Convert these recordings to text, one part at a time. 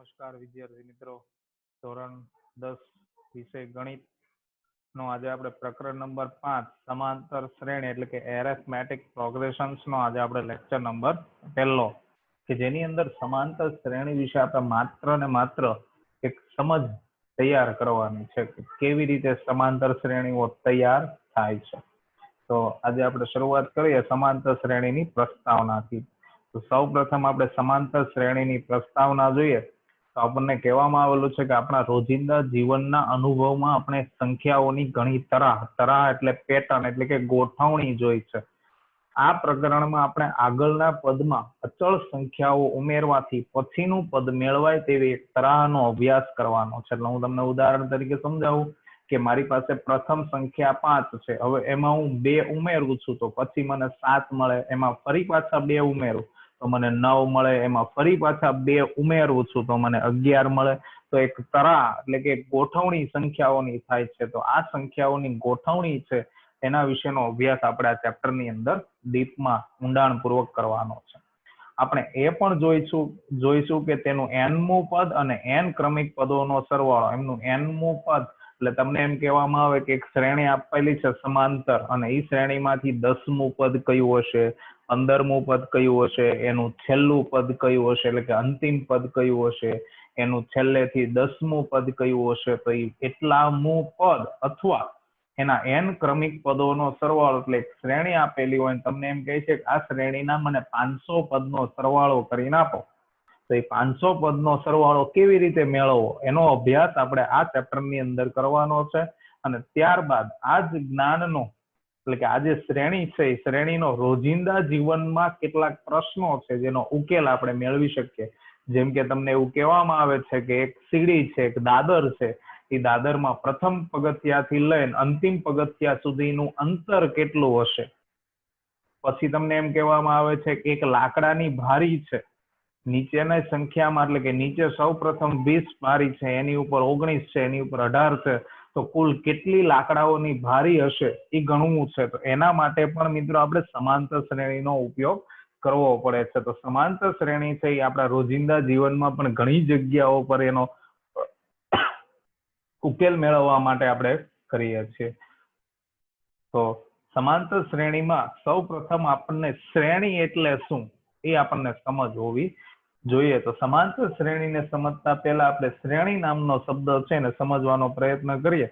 નમસ્કાર વિદ્યાર્થી મિત્રો. ધોરણ દસ વિષય ગણિત નો આજે આપણે પ્રકરણ નંબર પાંચ, સમાંતર શ્રેણી એટલે કે એરેથમેટિક પ્રોગ્રેશન્સ નો આજે આપણે લેક્ચર નંબર પહેલો. કે જેની અંદર સમાંતર શ્રેણી વિશે આપણે માત્ર ને માત્ર એક સમજ તૈયાર કરવાની છે કે કેવી રીતે સમાંતર શ્રેણીઓ તૈયાર થાય છે. તો આજે આપણે શરૂઆત કરીએ સમાંતર શ્રેણીની પ્રસ્તાવનાથી. તો સૌ પ્રથમ આપણે સમાંતર શ્રેણીની પ્રસ્તાવના જોઈએ. આપણને કહેવામાં આવેલું છે કે આપણા રોજિંદા જીવનના અનુભવમાં આપણે સંખ્યાઓની ઘણી તરાહ તરાહ એટલે પેટર્ન એટલે કે ગોઠવણી જોઈ છે. આ પ્રકરણમાં આપણે આગળના પદમાં અચળ સંખ્યાઓ ઉમેરવાથી પછીનું પદ મેળવાય તેવી એક તરાહનો અભ્યાસ કરવાનો છે. એટલે હું તમને ઉદાહરણ તરીકે સમજાવું કે મારી પાસે પ્રથમ સંખ્યા પાંચ છે. હવે એમાં હું બે ઉમેરું છું તો પછી મને સાત મળે. એમાં ફરી પાછા બે ઉમેરું. તો મને નવ મળે, એમાં ફરી પાછા બે ઉમેરું છું તો મને અગિયાર મળે. તો એક તરા એટલે કે ગોઠવણી સંખ્યાઓની થાય છે. તો આ સંખ્યાઓની ગોઠવણી છે, એના વિશેનો અભ્યાસ આપણે આ ચેપ્ટરની અંદર ડીપમાં ઊંડાણપૂર્વક કરવાનો છે. આપણે એ પણ જોઈશું જોઈશું કે તેનું એનમું પદ અને એન ક્રમિક પદોનો સરવાળો. એમનું એનમું પદ, એટલે તમને એમ કહેવામાં આવે કે એક શ્રેણી આપેલી છે, સમાંતર. અને એ શ્રેણીમાંથી દસમું પદ કયું હશે? પંદરમું પદ કયું હશે? એનું છેલ્લું પદ કયું હશે? એટલે કે અંતિમ પદ કયું હશે? એનું છેલ્લેથી દસમું પદ કયું હશે? તો એ એટલામું પદ અથવા એના એન ક્રમિક પદોનો સરવાળો એટલે શ્રેણી આપેલી હોય તમને એમ કહે છે કે આ શ્રેણીના મને પાંચસો પદનો સરવાળો કરીને આપો. તો એ પાંચસો પદનો સરવાળો કેવી રીતે મેળવવો? એનો અભ્યાસ આપણે આ ચેપ્ટરની અંદર કરવાનો છે. અને ત્યારબાદ આ જ જ્ઞાનનો એટલે કે આ શ્રેણી છે, એ શ્રેણીનો રોજિંદા જીવનમાં કેટલાક પ્રશ્નો છે, જેનો ઉકેલ આપણે મેળવી શકીએ. જેમ કે તમને એવું કહેવામાં આવે છે કે એક સીડી છે, એક દાદર છે, એ દાદરમાં પ્રથમ પગથિયાથી લઈને અંતિમ પગથિયા સુધીનું અંતર કેટલું હશે? પછી તમને એમ કહેવામાં આવે છે કે એક લાકડાની ભારી છે. નીચેના સંખ્યામાં, એટલે કે નીચે સૌ પ્રથમ વીસ ભારી છે, એની ઉપર ઓગણીસ છે, એની ઉપર અઢાર છે. તો કુલ કેટલી લાકડાઓની ભારી હશે એ ગણવું છે. તો એના માટે પણ મિત્રો આપણે સમાંતર શ્રેણીનો ઉપયોગ કરવો પડે છે. તો સમાંતર શ્રેણી છે એ આપણા રોજિંદા જીવનમાં પણ ઘણી જગ્યાઓ પર એનો ઉકેલ મેળવવા માટે આપણે કરીએ છીએ. તો સમાંતર શ્રેણીમાં સૌ પ્રથમ આપણને શ્રેણી એટલે શું એ આપણને સમજ હોવી જોઈએ તો સમાંતર શ્રેણીને સમજતા પહેલા આપણે શ્રેણી નામનો શબ્દ છે ને સમજવાનો પ્રયત્ન કરીએ.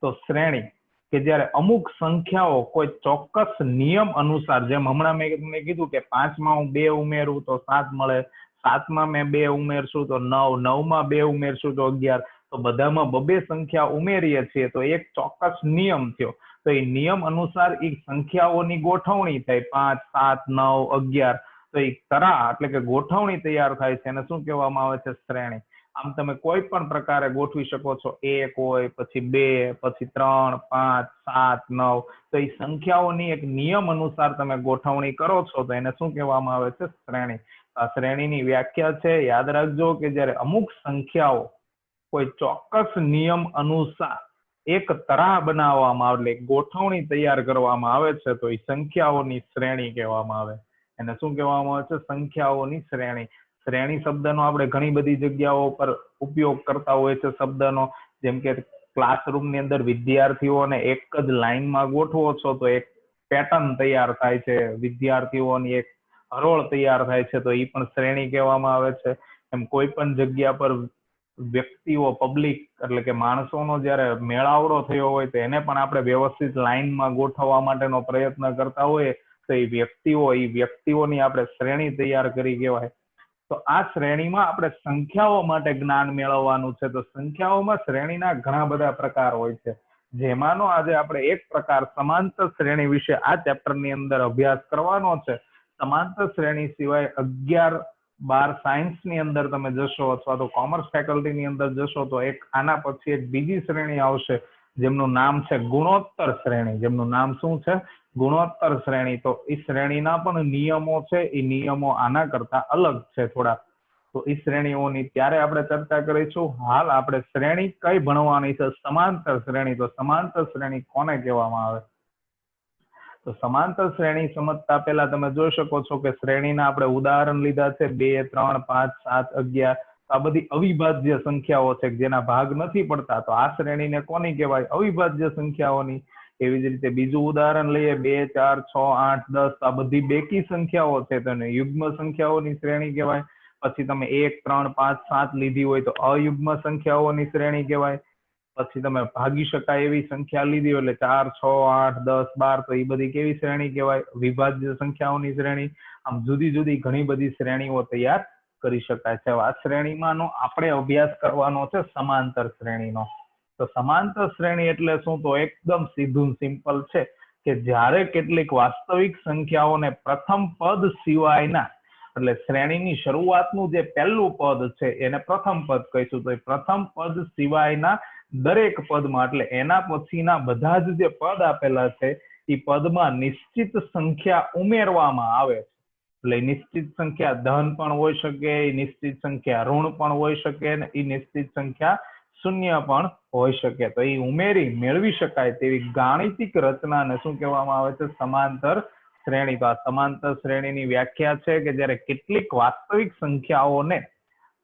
તો શ્રેણી કે જ્યારે અમુક સંખ્યાઓ કોઈ ચોક્કસ નિયમ અનુસાર, જેમ હમણાં મેં તમને કીધું કે પાંચમાં હું બે ઉમેરું તો સાત મળે, સાતમાં મેં બે ઉમેરશું તો નવ, નવમાં બે ઉમેરશું તો અગિયાર. તો બધામાં બબે સંખ્યા ઉમેરીએ છીએ તો એક ચોક્કસ નિયમ થયો. તો એ નિયમ અનુસાર એ સંખ્યાઓની ગોઠવણી થઈ પાંચ, સાત, નવ, અગિયાર. તો એ તરા એટલે કે ગોઠવણી તૈયાર થાય છે એને શું કહેવામાં આવે છે શ્રેણી? આમ તમે કોઈ પણ પ્રકારે ગોઠવી શકો છો, એક હોય, પછી બે, પછી ત્રણ, પાંચ, સાત, નવ, તો એ સંખ્યાઓની એક નિયમ અનુસાર તમે ગોઠવણી કરો છો, તો એને શું કહેવામાં આવે છે? શ્રેણી. આ શ્રેણીની વ્યાખ્યા છે, યાદ રાખજો કે જ્યારે અમુક સંખ્યાઓ કોઈ ચોક્કસ નિયમ અનુસાર એક તરાહ બનાવવામાં આવે, એટલે ગોઠવણી તૈયાર કરવામાં આવે છે, તો એ સંખ્યાઓની શ્રેણી કહેવામાં આવે. એને શું કહેવામાં આવે છે? સંખ્યાઓની શ્રેણી. શ્રેણી શબ્દનો આપણે ઘણી બધી જગ્યાઓ પર ઉપયોગ કરતા હોય છે શબ્દનો. જેમ કે ક્લાસરૂમની અંદર વિદ્યાર્થીઓને એક જ લાઈનમાં ગોઠવો છો તો એક પેટર્ન તૈયાર થાય છે. વિદ્યાર્થીઓની એક હરોળ તૈયાર થાય છે તો એ પણ શ્રેણી કહેવામાં આવે છે. એમ કોઈ પણ જગ્યા પર વ્યક્તિઓ પબ્લિક એટલે કે માણસોનો જ્યારે મેળાવડો થયો હોય તો એને પણ આપણે વ્યવસ્થિત લાઈનમાં ગોઠવવા માટેનો પ્રયત્ન કરતા હોઈએ. એ વ્યક્તિઓ, એ વ્યક્તિઓની આપણે શ્રેણી તૈયાર કરી કહેવાય. તો આ શ્રેણીમાં આપણે સંખ્યાઓ માટે જ્ઞાન મેળવવાનું છે. તો સંખ્યાઓમાં શ્રેણીના ઘણા બધા પ્રકાર હોય છે. જેમાંનો આજે આપણે એક પ્રકાર સમાંતર શ્રેણી વિશે આ ચેપ્ટરની અંદર અભ્યાસ કરવાનો છે. સમાંતર શ્રેણી સિવાય અગિયાર બાર સાયન્સની અંદર તમે જશો અથવા તો કોમર્સ ફેકલ્ટીની અંદર જશો તો એક આના પછી એક બીજી શ્રેણી આવશે. જેમનું નામ છે ગુણોત્તર શ્રેણી. જેમનું નામ શું છે? ગુણોત્તર શ્રેણી. તો એ શ્રેણીના પણ નિયમો છે. એ નિયમો આના કરતા અલગ છે થોડા. તો એ શ્રેણીઓની ત્યારે આપણે ચર્ચા કરીશું. હાલ આપણે શ્રેણી કઈ ભણવાની છે? સમાંતર શ્રેણી. તો સમાંતર શ્રેણી કોને કહેવામાં આવે? તો સમાંતર શ્રેણી સમજતા પહેલા તમે જોઈ શકો છો કે શ્રેણીના આપણે ઉદાહરણ લીધા છે. બે, ત્રણ, પાંચ, સાત, અગિયાર આ બધી અવિભાજ્ય સંખ્યાઓ છે જેના ભાગ નથી પડતા, તો આ શ્રેણીને કોની કહેવાય? અવિભાજ્ય સંખ્યાઓની. એવી જ રીતે બીજું ઉદાહરણ લઈએ, બે, ચાર, છ, આઠ, દસ, આ બધી બેકી સંખ્યાઓ છે તેને યુગ્મ સંખ્યાઓની શ્રેણી કહેવાય. પછી તમે એક, ત્રણ, પાંચ, સાત લીધી હોય તો અયુગ્મ સંખ્યાઓની શ્રેણી કહેવાય. પછી તમે ભાગી શકાય એવી સંખ્યા લીધી એટલે ચાર, છ, આઠ, દસ, બાર, તો એ બધી કેવી શ્રેણી કહેવાય? વિભાજ્ય સંખ્યાઓની શ્રેણી. આમ જુદી જુદી ઘણી બધી શ્રેણીઓ તૈયાર કરી શકાય છે. આ શ્રેણીમાંનો આપણે અભ્યાસ કરવાનો છે સમાંતર શ્રેણીનો. તો સમાંતર શ્રેણી એટલે શું? તો એકદમ સીધું સિમ્પલ છે કે જ્યારે કેટલીક વાસ્તવિક સંખ્યાઓને પ્રથમ પદ સિવાયના, એટલે શ્રેણીની શરૂઆતનું જે પહેલું પદ છે એને પ્રથમ પદ કહીશું, તો પ્રથમ પદ સિવાયના દરેક પદમાં, એટલે એના પછીના બધા જ જે પદ આપેલા છે એ પદમાં નિશ્ચિત સંખ્યા ઉમેરવામાં આવે છે. એટલે નિશ્ચિત સંખ્યા ધન પણ હોઈ શકે નિશ્ચિત સંખ્યા ઋણ પણ હોઈ શકે અને એ નિશ્ચિત સંખ્યા શૂન્ય પણ હોઈ શકે. તો એ ઉમેરી મેળવી શકાય તેવી ગાણિતિક રચનાને શું કહેવામાં આવે છે? સમાંતર શ્રેણી. તો આ સમાંતર શ્રેણીની વ્યાખ્યા છે કે જ્યારે કેટલીક વાસ્તવિક સંખ્યાઓને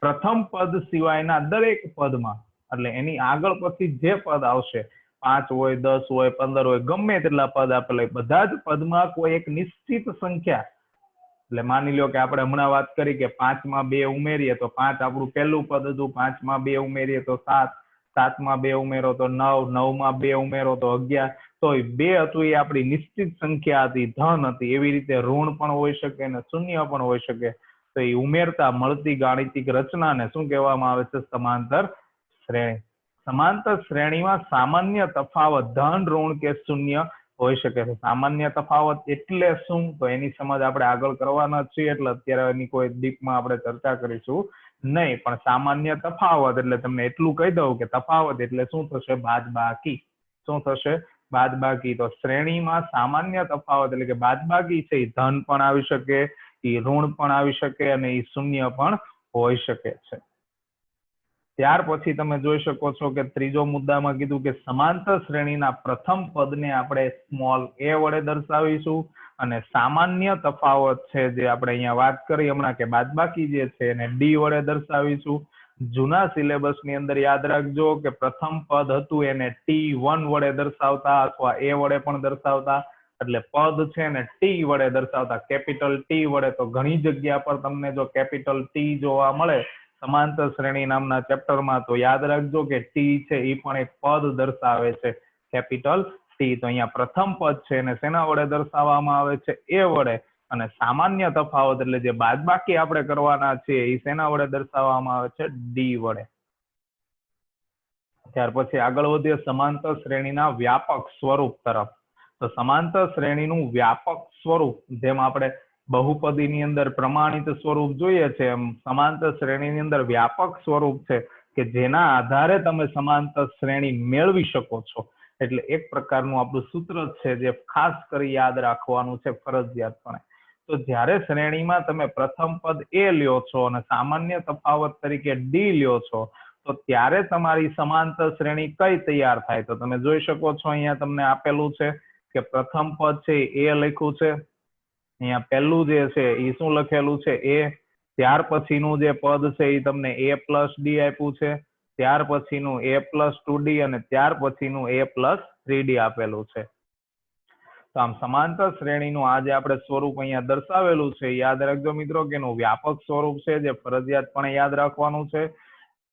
પ્રથમ પદ સિવાયના દરેક પદમાં, એટલે એની આગળ પછી જે પદ આવશે, પાંચ હોય, દસ હોય, પંદર હોય, ગમે તેટલા પદ આપેલા બધા જ પદમાં કોઈ એક નિશ્ચિત સંખ્યા એટલે માની લો કે આપણે હમણાં વાત કરી કે પાંચમાં બે ઉમેરીએ તો પાંચ આપણું પહેલું પદ હતું, પાંચમાં બે ઉમેરીએ તો સાત, સાતમાં બે ઉમેરો તો નવ, નવમાં બે ઉમેરો તો અગિયાર. તો બે હતું એ આપણી નિશ્ચિત સંખ્યા હતી, ધન હતી. એવી રીતે ઋણ પણ હોઈ શકે અને શૂન્ય પણ હોઈ શકે. તો એ ઉમેરતા મળતી ગાણિતિક રચનાને શું કહેવામાં આવે છે? સમાંતર શ્રેણી. સમાંતર શ્રેણીમાં સામાન્ય તફાવત ધન, ઋણ કે શૂન્ય હોઈ શકે છે. સામાન્ય તફાવત એટલે શું? તો એની સમજ આપણે આગળ કરવાના છીએ, એટલે અત્યારે એની કોઈ દીપમાં આપણે ચર્ચા કરીશું નહીં. પણ સામાન્ય તફાવત એટલે તમને એટલું કહી દઉં કે તફાવત એટલે શું થશે? બાદ બાકી શું થશે? બાદ બાકી તો શ્રેણીમાં સામાન્ય તફાવત એટલે કે બાદ બાકી છે એ ધન પણ આવી શકે એ ઋણ પણ આવી શકે અને એ શૂન્ય પણ હોઈ શકે છે. ત્યાર પછી તમે જોઈ શકો છો કે ત્રીજો મુદ્દામાં કીધું કે સમાંતર શ્રેણીના પ્રથમ પદને આપણે સ્મોલ એ વડે દર્શાવીશું અને સામાન્ય તફાવત છે જે આપણે અહીંયા વાત કરી હમણાં કે બાદબાકી જે છે એને ડી વડે દર્શાવીશું. જૂના સિલેબસની અંદર યાદ રાખજો કે પ્રથમ પદ હતું એને ટી વન વડે દર્શાવતા અથવા એ વડે પણ દર્શાવતા. એટલે પદ છે ને ટી વડે દર્શાવતા. કેપિટલ ટી વડે તો ઘણી જગ્યા પર તમને જો કેપિટલ ટી જોવા મળે સમાંતર શ્રેણી નામના ચેપ્ટરમાં તો યાદ રાખજો કે ટી છે એ પણ એક પદ દર્શાવે છે કેપિટલ ટી તો અહીંયા પ્રથમ પદ છે એને શેના વડે દર્શાવવામાં આવે છે? એ વડે. અને સામાન્ય તફાવત એટલે જે બાદબાકી આપણે કરવાના છે એ શેના વડે દર્શાવવામાં આવે છે? ડી વડે. ત્યાર પછી આગળ વધીએ સમાંતર શ્રેણીના વ્યાપક સ્વરૂપ તરફ. તો સમાંતર શ્રેણીનું વ્યાપક સ્વરૂપ, જેમ આપણે બહુપદીની અંદર પ્રમાણિત સ્વરૂપ જોઈએ છે, એમ સમાંતર શ્રેણીની અંદર વ્યાપક સ્વરૂપ છે કે જેના આધારે તમે સમાંતર શ્રેણી મેળવી શકો છો. એટલે એક પ્રકારનું આપણું સૂત્ર છે જે ખાસ કરી યાદ રાખવાનું છે ફરજિયાતપણે. તો જ્યારે શ્રેણીમાં તમે પ્રથમ પદ એ લ્યો છો અને સામાન્ય તફાવત તરીકે ડી લ્યો છો, તો ત્યારે તમારી સમાંતર શ્રેણી કઈ તૈયાર થાય? તો તમે જોઈ શકો છો અહીંયા તમને આપેલું છે કે પ્રથમ પદ છે એ લખ્યું છે અહીંયા પહેલું જે છે એ શું લખેલું છે? એ ત્યાર પછીનું જે પદ છે એ તમને એ પ્લસ ડી આપ્યું છે. ત્યાર પછીનું એ પ્લસ ટુ ડી અને ત્યાર પછીનું એ પ્લસ થ્રી ડી આપેલું છે. તો આમ સમાંતર શ્રેણીનું આ આપણે સ્વરૂપ અહીંયા દર્શાવેલું છે યાદ રાખજો મિત્રો કે એનું વ્યાપક સ્વરૂપ છે, જે ફરજિયાતપણે યાદ રાખવાનું છે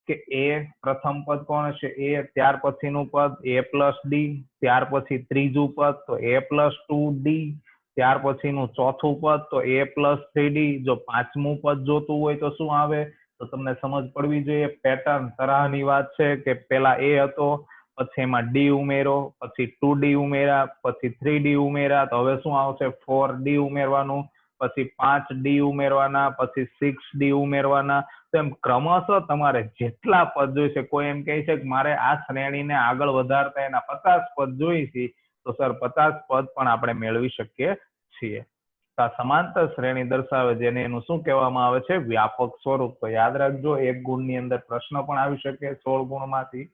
કે એ પ્રથમ પદ કોણ છે એ ત્યાર પછીનું પદ, એ પ્લસ ડી, ત્યાર પછી ત્રીજું પદ, તો એ પ્લસ ટુ ડી ત્યાર પછીનું ચોથું પદ, તો એ પ્લસ થ્રી ડી જો પાંચમું પદ જોતું હોય તો શું આવે? તો તમને સમજ પડવી જોઈએ પેટર્ન તરાહની વાત છે કે પેલા એ હતો, પછી એમાં ડી ઉમેરો, પછી ટુ ડી ઉમેરા, પછી થ્રી ડી ઉમેરા, તો હવે શું આવશે? ફોર ડી ઉમેરવાનું, પછી પાંચ ડી ઉમેરવાના, પછી સિક્સ ડી ઉમેરવાના. તો એમ ક્રમશઃ તમારે જેટલા પદ જોઈશે, કોઈ એમ કહે છે કે મારે આ શ્રેણીને આગળ વધારતા એના પચાસ પદ જોઈશે તો સર પચાસ પદ પણ આપણે મેળવી શકીએ છીએ. આ સમાંતર શ્રેણી દર્શાવે જેને એનું શું કહેવામાં આવે છે? વ્યાપક સ્વરૂપ. તો યાદ રાખજો, એક ગુણની અંદર પ્રશ્ન પણ આવી શકે સોળ ગુણમાંથી.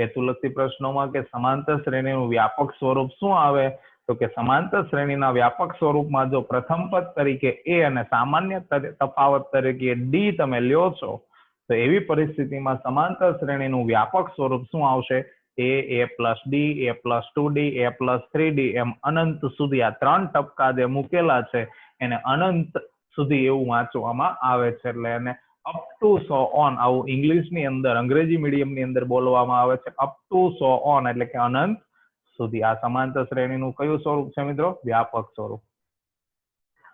હેતુલક્ષી પ્રશ્નોમાં કે સમાંતર શ્રેણીનું વ્યાપક સ્વરૂપ શું આવે? તો કે સમાંતર શ્રેણીના વ્યાપક સ્વરૂપમાં જો પ્રથમ પદ તરીકે એ અને સામાન્ય તફાવત તરીકે ડી તમે લ્યો છો, તો એવી પરિસ્થિતિમાં સમાંતર શ્રેણીનું વ્યાપક સ્વરૂપ શું આવશે? A A plus D A plus two D A plus three D એમ અનંત સુધી આ ત્રણ ટપકા જે મૂકેલા છે એને અનંત સુધી એવું વાંચવામાં આવે છે. એટલે એને અપ ટુ સો ઓન આવું ઇંગ્લિશની અંદર, અંગ્રેજી મીડિયમની અંદર બોલવામાં આવે છે. અપ ટુ સો ઓન એટલે કે અનંત સુધી. આ સમાંતર શ્રેણીનું કયું સ્વરૂપ છે મિત્રો? વ્યાપક સ્વરૂપ.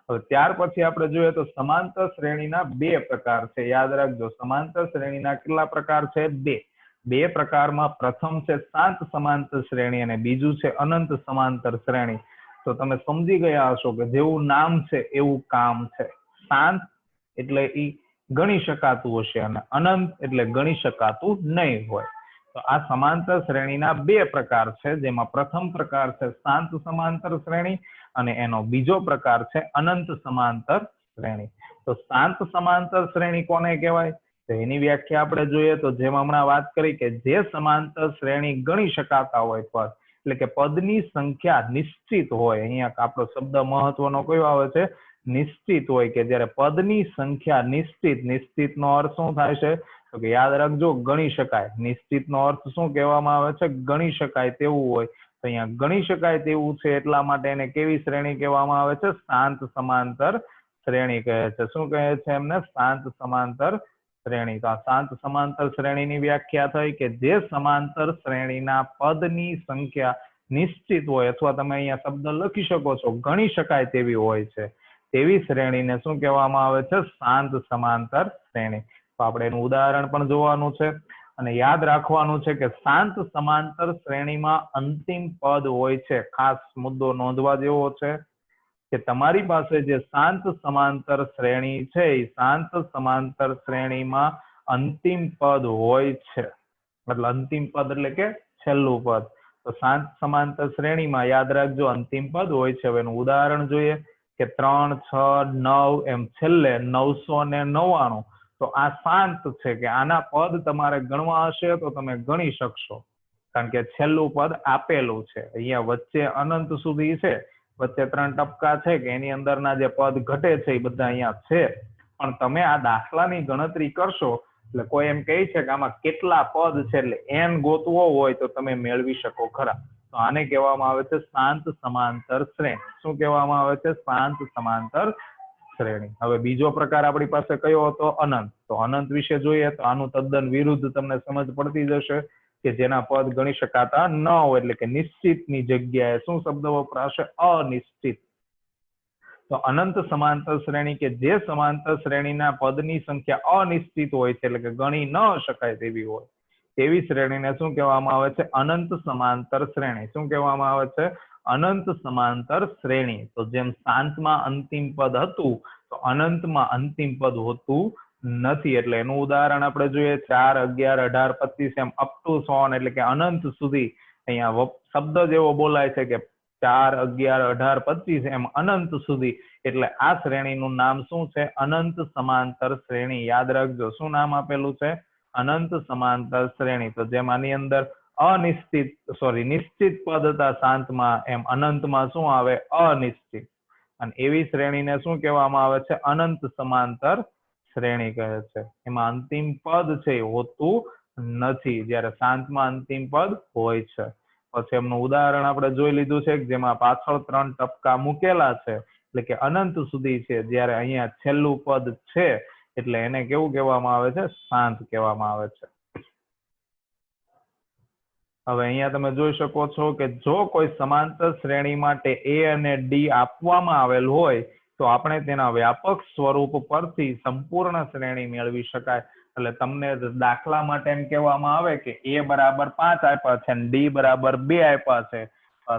હવે ત્યાર પછી આપણે જોઈએ તો સમાંતર શ્રેણીના બે પ્રકાર છે. યાદ રાખજો, સમાંતર શ્રેણીના કેટલા પ્રકાર છે? બે. બે પ્રકારમાં પ્રથમ છે શાંત સમાંતર શ્રેણી અને બીજું છે અનંત સમાંતર શ્રેણી. તો તમે સમજી ગયા હશો કે જેવું નામ છે એવું કામ છે. શાંત એટલે ઈ ગણી શકાતું હશે અને અનંત એટલે ગણી શકાતું નહીં હોય. તો આ સમાંતર શ્રેણીના બે પ્રકાર છે, જેમાં પ્રથમ પ્રકાર છે શાંત સમાંતર શ્રેણી અને એનો બીજો પ્રકાર છે અનંત સમાંતર શ્રેણી. તો શાંત સમાંતર શ્રેણી કોને કહેવાય? તો એની વ્યાખ્યા આપણે જોઈએ તો જેમ હમણાં વાત કરી કે જે સમાંતર શ્રેણી ગણી શકાતા હોય પદ, એટલે કે પદની સંખ્યા નિશ્ચિત હોય, અહીંયા આપણો શબ્દ મહત્વનો કયો આવે છે? નિશ્ચિત હોય કે જ્યારે પદની સંખ્યા નિશ્ચિત નિશ્ચિત નો અર્થ શું થાય છે? તો કે યાદ રાખજો, ગણી શકાય. નિશ્ચિત નો અર્થ શું કહેવામાં આવે છે? ગણી શકાય તેવું હોય. તો અહીંયા ગણી શકાય તેવું છે એટલા માટે એને કેવી શ્રેણી કહેવામાં આવે છે? શાંત સમાંતર શ્રેણી કહે છે. શું કહે છે એમને? શાંત સમાંતર શ્રેણી તો આ શાંત સમાંતર શ્રેણીની વ્યાખ્યા થઈ કે જે સમાંતર શ્રેણીના પદની સંખ્યા નિશ્ચિત હોય અથવા તમે અહીંયા શબ્દ લખી શકો છો, ગણી શકાય તેવી હોય છે. તેવી શ્રેણીને શું કહેવામાં આવે છે? શાંત સમાંતર શ્રેણી. તો આપણે એનું ઉદાહરણ પણ જોવાનું છે અને યાદ રાખવાનું છે કે શાંત સમાંતર શ્રેણીમાં અંતિમ પદ હોય છે. ખાસ મુદ્દો નોંધવા જેવો છે. કે તમારી પાસે જે શાંત સમાંતર શ્રેણી છે, એ શાંત સમાંતર શ્રેણીમાં અંતિમ પદ હોય છે. એટલે અંતિમ પદ એટલે કે છેલ્લું પદ. તો શાંત સમાંતર શ્રેણીમાં યાદ રાખજો, અંતિમ પદ હોય છે. હવે એનું ઉદાહરણ જોઈએ કે ત્રણ, છ, નવ, એમ છેલ્લે નવસો ને નવ્વાણું. તો આ શાંત છે કે આના પદ તમારે ગણવા હશે તો તમે ગણી શકશો. કારણ કે છેલ્લું પદ આપેલું છે. અહીંયા વચ્ચે અનંત સુધી છે. વચ્ચે ત્રણ ટપકા છે કે એની અંદરના જે પદ ઘટે છે એ બધા અહીંયા છે. પણ તમે આ દાખલાની ગણતરી કરશો, એટલે કોઈ એમ કહે છે કે આમાં કેટલા પદ છે, એટલે એન ગોતવો હોય તો તમે મેળવી શકો ખરા. તો આને કહેવામાં આવે છે શાંત સમાંતર શ્રેણી. શું કહેવામાં આવે છે? શાંત સમાંતર શ્રેણી. હવે બીજો પ્રકાર આપણી પાસે કયો હતો? અનંત. તો અનંત વિશે જોઈએ તો આનું તદ્દન વિરુદ્ધ તમને સમજ પડતી જશે. કે જેના પદ ગણી શકાતા ન હોય, એટલે કે નિશ્ચિતની જગ્યાએ શું શબ્દ વપરાશે? અનિશ્ચિત. તો અનંત સમાંતર શ્રેણી કે જે સમાંતર શ્રેણીના પદની સંખ્યા અનિશ્ચિત હોય છે, એટલે કે ગણી ન શકાય તેવી હોય, તેવી શ્રેણીને શું કહેવામાં આવે છે? અનંત સમાંતર શ્રેણી. શું કહેવામાં આવે છે? અનંત સમાંતર શ્રેણી. તો જેમ શાંતમાં અંતિમ પદ હતું, તો અનંતમાં અંતિમ પદ હોતું નથી. એટલે એનું ઉદાહરણ આપણે જોઈએ, ચાર, અગિયાર, અઢાર, પચીસ, એમ અપ ટુ સોન એટલે કે અનંત સુધી અહીંયા શબ્દ જેવો બોલાય છે કે ચાર, અગિયાર, અઢાર, પચીસ, એમ અનંત સુધી. એટલે આ શ્રેણીનું નામ શું છે? અનંત સમાંતર શ્રેણી. યાદ રાખજો, શું નામ આપેલું છે? અનંત સમાંતર શ્રેણી. તો જેમ અંદર અનિશ્ચિત સોરી નિશ્ચિત પદ હતા શાંતમાં, એમ અનંતમાં શું આવે? અનિશ્ચિત. અને એવી શ્રેણીને શું કહેવામાં આવે છે? અનંત સમાંતર શ્રેણી કહે છે. એમાં અંતિમ પદ છે એ હોતું નથી. જ્યારે શાંતમાં અંતિમ પદ હોય છે. પછી એમનું ઉદાહરણ આપણે જોઈ લીધું છે જેમાં પાછળ ત્રણ ટપકા મૂકેલા છે. એટલે કે અનંત સુધી છે. જ્યારે અહીંયા છેલ્લું પદ છે, એટલે એને કેવું કહેવામાં આવે છે? શાંત કહેવામાં આવે છે. હવે અહીંયા તમે જોઈ શકો છો કે જો કોઈ સમાંતર શ્રેણી માટે એ અને ડી આપવામાં આવેલ હોય તો આપણે તેના વ્યાપક સ્વરૂપ પરથી સંપૂર્ણ શ્રેણી મેળવી શકાય. એટલે તમને દાખલા માટે એમ કહેવામાં આવે કે એ બરાબર પાંચ આપ્યા છે અને ડી બરાબર બે આપ્યા છે.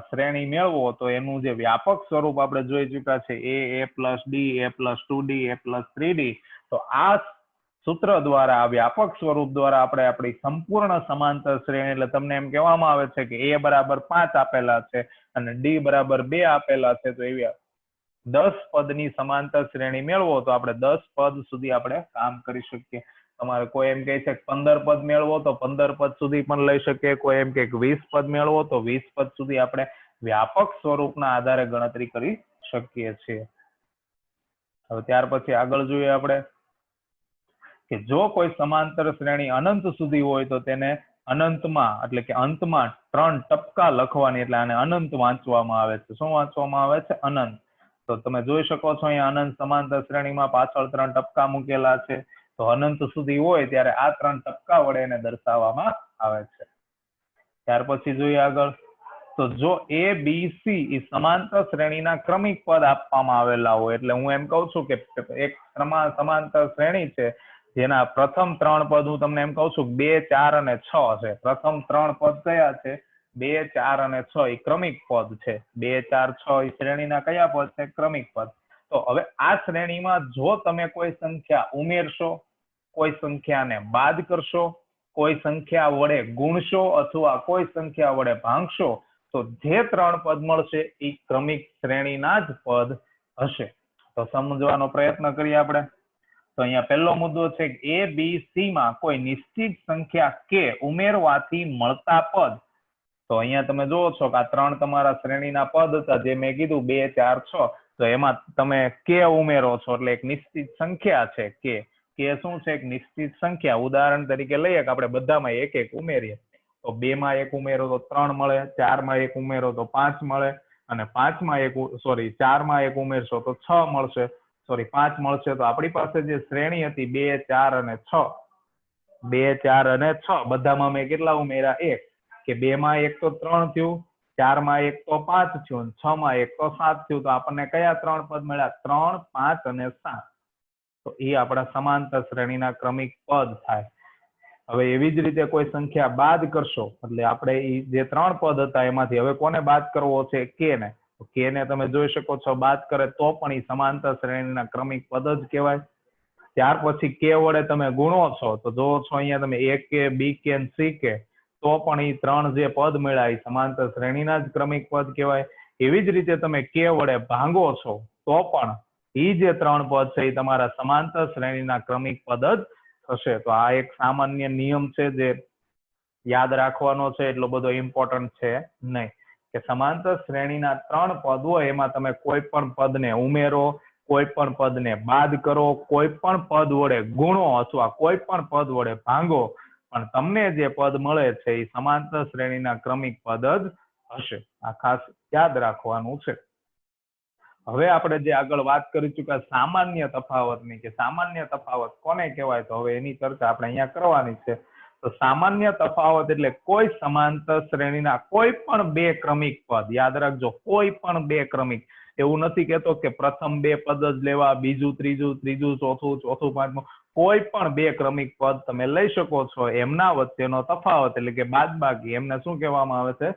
શ્રેણી મેળવો તો એનું જે વ્યાપક સ્વરૂપ આપણે જોઈ ચુક્યા છે A A plus D, A plus two D, A plus three D. તો આ સૂત્ર દ્વારા, આ વ્યાપક સ્વરૂપ દ્વારા આપણે આપણી સંપૂર્ણ સમાંતર શ્રેણી, એટલે તમને એમ કહેવામાં આવે છે કે એ બરાબર પાંચ આપેલા છે અને ડી બરાબર બે આપેલા છે, તો એવી દસ પદની સમાંતર શ્રેણી મેળવો તો આપણે દસ પદ સુધી આપણે કામ કરી શકીએ. તમારે કોઈ એમ કહે છે પંદર પદ મેળવો તો પંદર પદ સુધી પણ લઈ શકીએ. કોઈ એમ કે વીસ પદ મેળવો તો વીસ પદ સુધી આપણે વ્યાપક સ્વરૂપના આધારે ગણતરી કરી શકીએ છીએ. હવે ત્યાર પછી આગળ જોઈએ આપણે કે જો કોઈ સમાંતર શ્રેણી અનંત સુધી હોય તો તેને અનંતમાં એટલે કે અંતમાં ત્રણ ટપકા લખવાની એટલે આને અનંત વાંચવામાં આવે છે. શું વાંચવામાં આવે છે? અનંત. તો તમે જોઈ શકો છો અહીંયા અનંત સમાંતર શ્રેણીમાં પાછળ ત્રણ ટપકા મૂકેલા છે. તો અનંત સુધી હોય ત્યારે આ ત્રણ ટપકા વડે એને દર્શાવવામાં આવે છે. ત્યાર પછી જોઈએ આગળ. તો જો એ બી સી એ સમાંતર શ્રેણીના ક્રમિક પદ આપવામાં આવેલા હોય, એટલે હું એમ કહું છું કે એક સમાંતર શ્રેણી છે, જેના પ્રથમ ત્રણ પદ હું તમને એમ કહું છું બે, ચાર અને છ છે. પ્રથમ ત્રણ પદ કયા છે? બે, ચાર અને છ એ ક્રમિક પદ છે. બે, ચાર, છ એ શ્રેણીના કયા પદ છે? ક્રમિક પદ. તો હવે આ શ્રેણીમાં જો તમે કોઈ સંખ્યા ઉમેરશો, કોઈ સંખ્યાને બાદ કરશો, કોઈ સંખ્યા વડે ગુણશો અથવા કોઈ સંખ્યા વડે ભાંગશો, તો જે ત્રણ પદ મળશે એ ક્રમિક શ્રેણીના જ પદ હશે. તો સમજવાનો પ્રયત્ન કરીએ આપણે. તો અહીંયા પહેલો મુદ્દો છે એ બી સી માં કોઈ નિશ્ચિત સંખ્યા કે ઉમેરવાથી મળતા પદ તો અહીંયા તમે જુઓ છો કે આ ત્રણ તમારા શ્રેણીના પદ હતા, જે મેં કીધું, બે, ચાર, છ. તો એમાં તમે કે ઉમેરો છો, એટલે એક નિશ્ચિત સંખ્યા છે કે. કે શું છે? એક નિશ્ચિત સંખ્યા. ઉદાહરણ તરીકે લઈએ કે આપણે બધામાં એક એક ઉમેરીએ. તો બે માં એક ઉમેરો તો ત્રણ મળે ચારમાં એક ઉમેરો તો પાંચ મળે, અને પાંચમાં એક સોરી ચારમાં એક ઉમેરશો તો છ મળશે. સોરી પાંચ મળશે. તો આપણી પાસે જે શ્રેણી હતી, બે, ચાર અને છ. બે, ચાર અને છ. બધામાં મેં કેટલા ઉમેર્યા? એક. કે બે માં એક તો ત્રણ થયું, ચારમાં એક તો પાંચ થયું છ માં એક તો સાત થયું. તો આપણને કયા ત્રણ પદ મળ્યા? ત્રણ, પાંચ અને સાત. તો એ આપણા સમાંતર શ્રેણીના ક્રમિક પદ થાય. હવે એવી જ રીતે કોઈ સંખ્યા બાદ કરશો, એટલે આપણે જે ત્રણ પદ હતા એમાંથી હવે કોને બાદ કરવો છે? કે ને. કે ને તમે જોઈ શકો છો, બાદ કરે તો પણ એ સમાંતર શ્રેણીના ક્રમિક પદ જ કહેવાય. ત્યાર પછી કે વડે તમે ગુણો છો, તો જો છો અહીંયા તમે એ કે, બી કે સી કે. તો પણ એ ત્રણ જે પદ મળ્યા સમાંતર શ્રેણીના જ ક્રમિક પદ કહેવાય. એવી જ રીતે તમે કે વડે ભાંગો છો, તો પણ એ જે ત્રણ પદ છે એ તમારા સમાંતર શ્રેણીના ક્રમિક પદ જ થશે. તો આ એક સામાન્ય નિયમ છે જે યાદ રાખવાનો છે, એટલો બધો ઇમ્પોર્ટન્ટ છે નહીં. કે સમાંતર શ્રેણીના ત્રણ પદ હોય, એમાં તમે કોઈ પણ પદને ઉમેરો, કોઈ પણ પદને બાદ કરો, કોઈ પણ પદ વડે ગુણો અથવા કોઈ પણ પદ વડે ભાંગો પણ તમને જે પદ મળે છે એ સમાંતર શ્રેણીના ક્રમિક પદ જ હશે. આ ખાસ યાદ રાખવાનું છે. હવે આપણે જે આગળ વાત કરી ચુક્યા સામાન્ય તફાવતની કે સામાન્ય તફાવત કોને કહેવાય? તો હવે એની ચર્ચા આપણે અહીંયા કરવાની છે. તો સામાન્ય તફાવત એટલે કોઈ સમાંતર શ્રેણીના કોઈ પણ બે ક્રમિક પદ. યાદ રાખજો, કોઈ પણ બે ક્રમિક. એવું નથી કહેતો કે પ્રથમ બે પદ જ લેવા, બીજું, ત્રીજું ત્રીજું, ચોથું ચોથું, પાંચમું. કોઈ પણ બે ક્રમિક પદ તમે લઈ શકો છો, એમના વચ્ચેનો તફાવત એટલે કે બાદબાકી, એમને શું કહેવામાં આવે છે?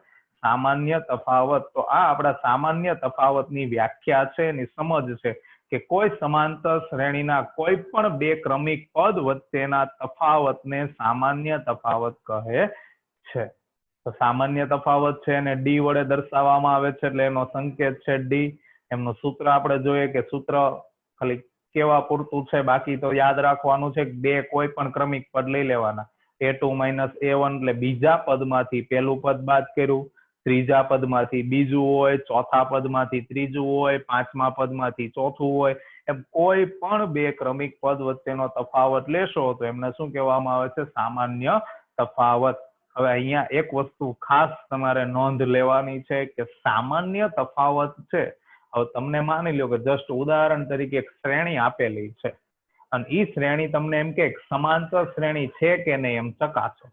સામાન્ય તફાવત. તો આ આપણા સામાન્ય તફાવતની વ્યાખ્યા છે એની સમજ છે કે કોઈ સમાંતર શ્રેણીના કોઈ પણ બે ક્રમિક પદ વચ્ચેના તફાવતને સામાન્ય તફાવત કહે છે. તો સામાન્ય તફાવત છે એને ડી વડે દર્શાવવામાં આવે છે એટલે એનો સંકેત છે ડી. એમનું સૂત્ર આપણે જોઈએ કે સૂત્ર ખાલી કેવા પૂરતું છે બાકી તો યાદ રાખવાનું છે બે કોઈ પણ ક્રમિક પદ લઈ લેવાના. A two minus A one એટલે બીજા પદમાંથી પહેલું પદ બાદ કર્યું, ત્રીજા પદમાંથી બીજું હોય, ચોથા પદમાંથી ત્રીજું હોય, પાંચમા પદમાંથી ચોથું હોય, એમ કોઈ પણ બે ક્રમિક પદ વચ્ચેનો તફાવત લેશો તો એમને શું કહેવામાં આવે છે? સામાન્ય તફાવત. હવે અહીંયા એક વસ્તુ ખાસ તમારે નોંધ લેવાની છે કે સામાન્ય તફાવત છે હવે તમને માની લો કે જસ્ટ ઉદાહરણ તરીકે એક શ્રેણી આપેલી છે. અને એ શ્રેણી તમને એમ કે સમાંતર શ્રેણી છે કે નહીં એમ ચકાસો.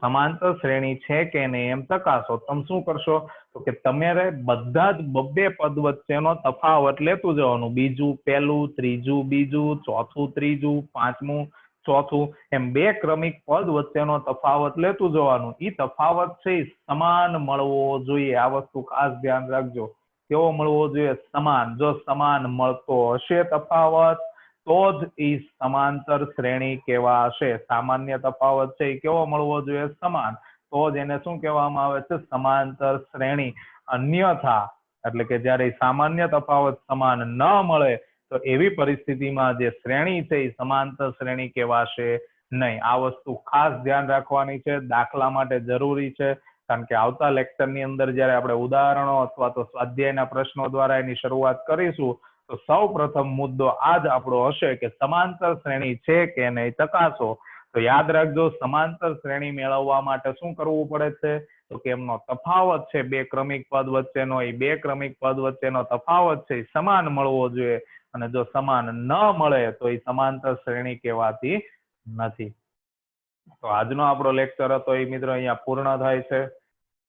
સમાંતર શ્રેણી છે કે નહીં એમ ચકાસો. તમે શું કરશો? તો કે તમારે બધા જ બબ્બે પદ વચ્ચેનો તફાવત લેતું જવાનું. બીજું, પહેલું, ત્રીજું, બીજું, ચોથું, ત્રીજું, પાંચમું, ચોથું. એમ બે ક્રમિક પદ વચ્ચેનો તફાવત લેતું જવાનું. એ તફાવત છે સમાન મળવો જોઈએ. આ વસ્તુ ખાસ ધ્યાન રાખજો. કેવો મળવો જોઈએ સમાન. જો સમાન મળતો હશે તફાવત, તો જ એ સમાંતર શ્રેણી કહેવાશે. સામાન્ય તફાવત છે એ કેવો મળવો જોઈએ? સમાન. તો જ એને શું કહેવામાં આવે છે? સમાંતર શ્રેણી. અન્યથા, એટલે કે જ્યારે સામાન્ય તફાવત સમાન ન મળે, તો એવી પરિસ્થિતિમાં જે શ્રેણી છે એ સમાંતર શ્રેણી કહેવાશે નહીં. આ વસ્તુ ખાસ ધ્યાન રાખવાની છે. દાખલા માટે જરૂરી છે. કારણ કે આવતા લેક્ચરની અંદર જ્યારે આપણે ઉદાહરણો અથવા તો સ્વાધ્યાયના પ્રશ્નો દ્વારા એની શરૂઆત કરીશું, તો સૌ પ્રથમ મુદ્દો આ જ આપણો હશે કે સમાંતર શ્રેણી છે કે નહીં ચકાસો. તો યાદ રાખજો, સમાંતર શ્રેણી મેળવવા માટે શું કરવું પડે છે? તો કે એમનો તફાવત છે, બે ક્રમિક પદ વચ્ચેનો, એ બે ક્રમિક પદ વચ્ચેનો તફાવત છે, એ સમાન મળવો જોઈએ. અને જો સમાન ન મળે, તો એ સમાંતર શ્રેણી કહેવાતી નથી. તો આજનો આપણો લેક્ચર હતો, એ મિત્રો અહીંયા પૂર્ણ થાય છે.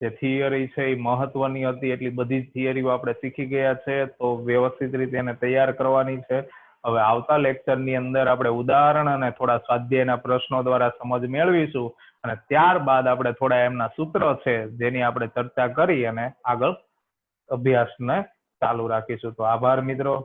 જે થિયરી છે એ મહત્વની હતી, એટલી બધી થિયરીઓ આપણે શીખી ગયા છે, તો વ્યવસ્થિત રીતે એને તૈયાર કરવાની છે. હવે આવતા લેક્ચરની અંદર આપણે ઉદાહરણ અને થોડા સ્વાધ્યાયના પ્રશ્નો દ્વારા સમજ મેળવીશું અને ત્યારબાદ આપણે થોડા એમના સૂત્રો છે જેની આપણે ચર્ચા કરી અને આગળ અભ્યાસને ચાલુ રાખીશું. તો આભાર મિત્રો.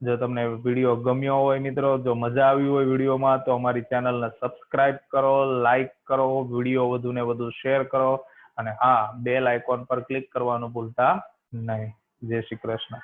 જો તમને વીડિયો ગમ્યો હોય મિત્રો, જો મજા આવી હોય વિડીયોમાં, તો અમારી ચેનલને સબસ્ક્રાઇબ કરો લાઈક કરો, વીડિયો વધુ ને વધુ શેર કરો. અને હા બેલ આઇકોન પર ક્લિક કરવાનું ભૂલતા નહીં. જય શ્રી કૃષ્ણ.